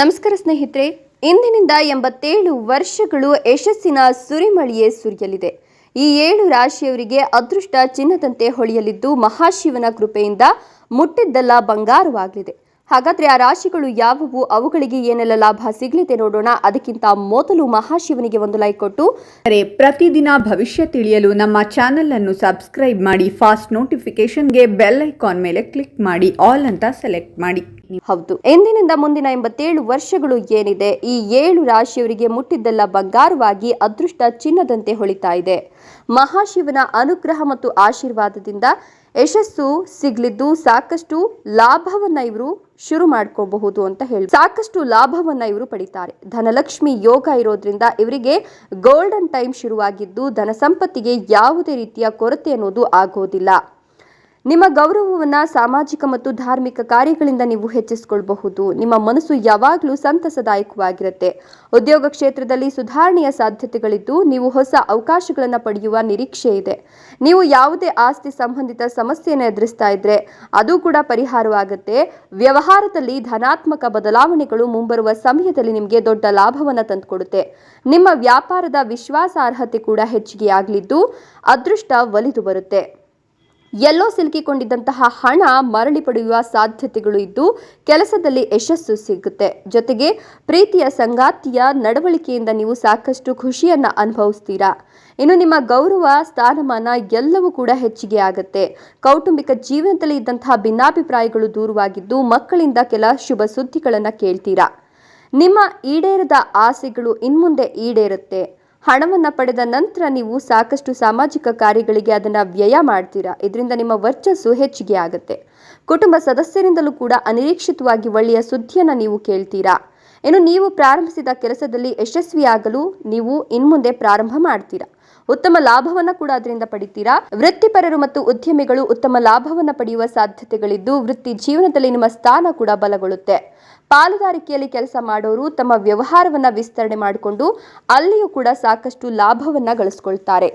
ನಮಸ್ಕಾರ ಸ್ನೇಹಿತರೆ, ಇಂದಿನಿಂದ ಎಂಬತ್ತೇಳು ವರ್ಷಗಳು ಯಶಸ್ಸಿನ ಸುರಿಮಳಿಯೇ ಸುರಿಯಲಿದೆ. ಈ ಏಳು ರಾಶಿಯವರಿಗೆ ಅದೃಷ್ಟ ಚಿನ್ನದಂತೆ ಹೊಳೆಯಲಿದ್ದು ಮಹಾಶಿವನ ಕೃಪೆಯಿಂದ ಮುಟ್ಟಿದ್ದೆಲ್ಲ ಬಂಗಾರವಾಗಲಿದೆ. ಹಾಗಾದ್ರೆ ಆ ರಾಶಿಗಳು ಯಾವುವು? ಅವುಗಳಿಗೆ ಏನೆಲ್ಲ ಲಾಭ ಸಿಗಲಿದೆ ನೋಡೋಣ. ಅದಕ್ಕಿಂತ ಮೊದಲು ಮಹಾಶಿವನಿಗೆ ಒಂದು ಲೈಕ್ ಕೊಟ್ಟು. ಪ್ರತಿದಿನ ಭವಿಷ್ಯ ತಿಳಿಯಲು ನಮ್ಮ ಚಾನೆಲ್ ಅನ್ನು ಸಬ್ಸ್ಕ್ರೈಬ್ ಮಾಡಿ ಫಾಸ್ಟ್ ನೋಟಿಫಿಕೇಶನ್ಗೆ ಬೆಲ್ ಐಕಾನ್ ಮೇಲೆ ಕ್ಲಿಕ್ ಮಾಡಿ ಆಲ್ ಅಂತ ಸೆಲೆಕ್ಟ್ ಮಾಡಿ. ಹೌದು. ಎಂದಿನಿಂದ ಮುಂದಿನ ಎಂಬತ್ತೇಳು ವರ್ಷಗಳು ಏನಿದೆ, ಈ ಏಳು ರಾಶಿಯವರಿಗೆ ಮುಟ್ಟಿದ್ದೆಲ್ಲ ಬಂಗಾರವಾಗಿ ಅದೃಷ್ಟ ಚಿನ್ನದಂತೆ ಹೊಳಿತಾ ಇದೆ. ಮಹಾಶಿವನ ಅನುಗ್ರಹ ಮತ್ತು ಆಶೀರ್ವಾದದಿಂದ ಯಶಸ್ಸು ಸಿಗ್ಲಿದ್ದು ಸಾಕಷ್ಟು ಲಾಭವನ್ನ ಇವರು ಶುರು ಮಾಡ್ಕೋಬಹುದು ಅಂತ ಹೇಳಿ, ಸಾಕಷ್ಟು ಲಾಭವನ್ನ ಇವರು ಪಡಿತಾರೆ. ಧನಲಕ್ಷ್ಮಿ ಯೋಗ ಇರೋದ್ರಿಂದ ಇವರಿಗೆ ಗೋಲ್ಡನ್ ಟೈಮ್ ಶುರುವಾಗಿದ್ದು ಧನ ಸಂಪತ್ತಿಗೆ ಯಾವುದೇ ರೀತಿಯ ಕೊರತೆ ಅನ್ನೋದು ಆಗೋದಿಲ್ಲ. ನಿಮ್ಮ ಗೌರವವನ್ನು ಸಾಮಾಜಿಕ ಮತ್ತು ಧಾರ್ಮಿಕ ಕಾರ್ಯಗಳಿಂದ ನೀವು ಹೆಚ್ಚಿಸಿಕೊಳ್ಳಬಹುದು ನಿಮ್ಮ ಮನಸ್ಸು ಯಾವಾಗಲೂ ಸಂತಸದಾಯಕವಾಗಿರುತ್ತೆ. ಉದ್ಯೋಗ ಕ್ಷೇತ್ರದಲ್ಲಿ ಸುಧಾರಣೆಯ ಸಾಧ್ಯತೆಗಳಿದ್ದು, ನೀವು ಹೊಸ ಅವಕಾಶಗಳನ್ನು ಪಡೆಯುವ ನಿರೀಕ್ಷೆ ಇದೆ. ನೀವು ಯಾವುದೇ ಆಸ್ತಿ ಸಂಬಂಧಿತ ಸಮಸ್ಯೆಯನ್ನು ಎದುರಿಸ್ತಾ ಇದ್ರೆ, ಅದು ಕೂಡ ಪರಿಹಾರವಾಗುತ್ತೆ. ವ್ಯವಹಾರದಲ್ಲಿ ಧನಾತ್ಮಕ ಬದಲಾವಣೆಗಳು ಮುಂಬರುವ ಸಮಯದಲ್ಲಿ ನಿಮಗೆ ದೊಡ್ಡ ಲಾಭವನ್ನು ತಂದುಕೊಡುತ್ತೆ. ನಿಮ್ಮ ವ್ಯಾಪಾರದ ವಿಶ್ವಾಸಾರ್ಹತೆ ಕೂಡ ಹೆಚ್ಚಿಗೆ ಆಗಲಿದ್ದು ಅದೃಷ್ಟ ಒಲಿದು ಬರುತ್ತೆ. ಎಲ್ಲೋ ಸಿಲುಕಿಕೊಂಡಿದ್ದಂತಹ ಹಣ ಮರಳಿ ಪಡೆಯುವ ಸಾಧ್ಯತೆಗಳು ಇದ್ದು ಕೆಲಸದಲ್ಲಿ ಯಶಸ್ಸು ಸಿಗುತ್ತೆ. ಜೊತೆಗೆ ಪ್ರೀತಿಯ ಸಂಗಾತಿಯ ನಡವಳಿಕೆಯಿಂದ ನೀವು ಸಾಕಷ್ಟು ಖುಷಿಯನ್ನ ಅನುಭವಿಸ್ತೀರಾ? ಇನ್ನು ನಿಮ್ಮ ಗೌರವ, ಸ್ಥಾನಮಾನ ಎಲ್ಲವೂ ಕೂಡ ಹೆಚ್ಚಿಗೆ ಆಗುತ್ತೆ. ಕೌಟುಂಬಿಕ ಜೀವನದಲ್ಲಿ ಇದ್ದಂತಹ ಭಿನ್ನಾಭಿಪ್ರಾಯಗಳು ದೂರವಾಗಿದ್ದು ಮಕ್ಕಳಿಂದ ಕೆಲ ಶುಭ ಸುದ್ದಿಗಳನ್ನು ಕೇಳ್ತೀರಾ? ನಿಮ್ಮ ಈಡೇರದ ಆಸೆಗಳು ಇನ್ಮುಂದೆ ಈಡೇರುತ್ತೆ. ಹಣವನ್ನ ಪಡೆದ ನಂತರ ನೀವು ಸಾಕಷ್ಟು ಸಾಮಾಜಿಕ ಕಾರ್ಯಗಳಿಗೆ ಅದನ್ನ ವ್ಯಯ ಮಾಡ್ತೀರಾ? ಇದರಿಂದ ನಿಮ್ಮ ವರ್ಚಸ್ಸು ಹೆಚ್ಚಿಗೆ ಆಗುತ್ತೆ. ಕುಟುಂಬ ಸದಸ್ಯರಿಂದಲೂ ಕೂಡ ಅನಿರೀಕ್ಷಿತವಾಗಿ ಒಳ್ಳೆಯ ಸುದ್ದಿಯನ್ನು ನೀವು ಕೇಳ್ತೀರಾ? ಇನ್ನು ನೀವು ಪ್ರಾರಂಭಿಸಿದ ಕೆಲಸದಲ್ಲಿ ಯಶಸ್ವಿಯಾಗಲು ನೀವು ಇನ್ಮುಂದೆ ಪ್ರಾರಂಭ ಮಾಡ್ತೀರಾ? ಉತ್ತಮ ಲಾಭವನ್ನ ಕೂಡ ಅದರಿಂದ ಪಡಿತೀರಾ? ವೃತ್ತಿಪರರು ಮತ್ತು ಉದ್ಯಮಿಗಳು ಉತ್ತಮ ಲಾಭವನ್ನ ಪಡೆಯುವ ಸಾಧ್ಯತೆಗಳಿದ್ದು ವೃತ್ತಿ ಜೀವನದಲ್ಲಿ ನಿಮ್ಮ ಸ್ಥಾನ ಕೂಡ ಬಲಗೊಳ್ಳುತ್ತೆ. ಪಾಲುದಾರಿಕೆಯಲ್ಲಿ ಕೆಲಸ ಮಾಡೋರು ತಮ್ಮ ವ್ಯವಹಾರವನ್ನ ವಿಸ್ತರಣೆ ಮಾಡಿಕೊಂಡು ಅಲ್ಲಿಯೂ ಕೂಡ ಸಾಕಷ್ಟು ಲಾಭವನ್ನ ಗಳಿಸ್ಕೊಳ್ತಾರೆ.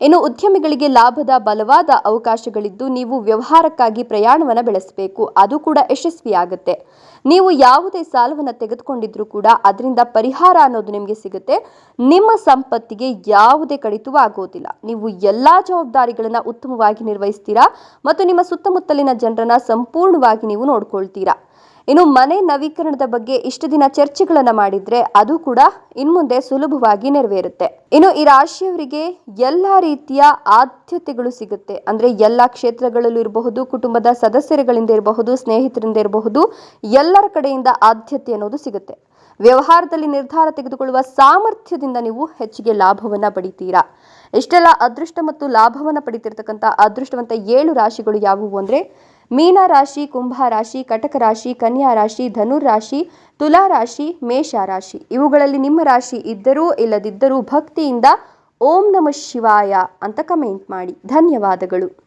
ಇನ್ನು ಉದ್ಯಮಿಗಳಿಗೆ ಲಾಭದ ಬಲವಾದ ಅವಕಾಶಗಳಿದ್ದು ನೀವು ವ್ಯವಹಾರಕ್ಕಾಗಿ ಪ್ರಯಾಣವನ್ನು ಬೆಳೆಸಬೇಕು. ಅದು ಕೂಡ ಯಶಸ್ವಿಯಾಗುತ್ತೆ. ನೀವು ಯಾವುದೇ ಸಾಲವನ್ನು ತೆಗೆದುಕೊಂಡಿದ್ರೂ ಕೂಡ ಅದರಿಂದ ಪರಿಹಾರ ಅನ್ನೋದು ನಿಮಗೆ ಸಿಗುತ್ತೆ. ನಿಮ್ಮ ಸಂಪತ್ತಿಗೆ ಯಾವುದೇ ಕಡಿತವೂ ಆಗೋದಿಲ್ಲ. ನೀವು ಎಲ್ಲ ಜವಾಬ್ದಾರಿಗಳನ್ನು ಉತ್ತಮವಾಗಿ ನಿರ್ವಹಿಸ್ತೀರಾ? ಮತ್ತು ನಿಮ್ಮ ಸುತ್ತಮುತ್ತಲಿನ ಜನರನ್ನ ಸಂಪೂರ್ಣವಾಗಿ ನೀವು ನೋಡ್ಕೊಳ್ತೀರಾ? ಇನ್ನು ಮನೆ ನವೀಕರಣದ ಬಗ್ಗೆ ಇಷ್ಟು ದಿನ ಚರ್ಚೆಗಳನ್ನ ಮಾಡಿದ್ರೆ ಅದು ಕೂಡ ಇನ್ಮುಂದೆ ಸುಲಭವಾಗಿ ನೆರವೇರುತ್ತೆ. ಇನ್ನು ಈ ರಾಶಿಯವರಿಗೆ ಎಲ್ಲ ರೀತಿಯ ಆದ್ಯತೆಗಳು ಸಿಗುತ್ತೆ. ಅಂದ್ರೆ ಎಲ್ಲ ಕ್ಷೇತ್ರಗಳಲ್ಲೂ ಇರಬಹುದು, ಕುಟುಂಬದ ಸದಸ್ಯರುಗಳಿಂದ ಇರಬಹುದು, ಸ್ನೇಹಿತರಿಂದ ಇರಬಹುದು, ಎಲ್ಲರ ಕಡೆಯಿಂದ ಆದ್ಯತೆ ಅನ್ನೋದು ಸಿಗುತ್ತೆ. ವ್ಯವಹಾರದಲ್ಲಿ ನಿರ್ಧಾರ ತೆಗೆದುಕೊಳ್ಳುವ ಸಾಮರ್ಥ್ಯದಿಂದ ನೀವು ಹೆಚ್ಚಿಗೆ ಲಾಭವನ್ನ ಪಡಿತೀರಾ. ಇಷ್ಟೆಲ್ಲ ಅದೃಷ್ಟ ಮತ್ತು ಲಾಭವನ್ನ ಪಡಿತಿರ್ತಕ್ಕಂಥ ಅದೃಷ್ಟವಂತ ಏಳು ರಾಶಿಗಳು ಯಾವುವು ಅಂದ್ರೆ ಮೀನ ರಾಶಿ, ಕುಂಭ ರಾಶಿ, ಕಟಕ ರಾಶಿ, ಕನ್ಯಾ ರಾಶಿ, ಧನುರ್ ರಾಶಿ, ತುಲಾ ರಾಶಿ, ಮೇಷ ರಾಶಿ. ಇವುಗಳಲ್ಲಿ ನಿಮ್ಮ ರಾಶಿ ಇದ್ದರೂ ಇಲ್ಲದಿದ್ದರೂ ಭಕ್ತಿಯಿಂದ ಓಂ ನಮ ಶಿವಾಯ ಅಂತ ಕಮೆಂಟ್ ಮಾಡಿ. ಧನ್ಯವಾದಗಳು.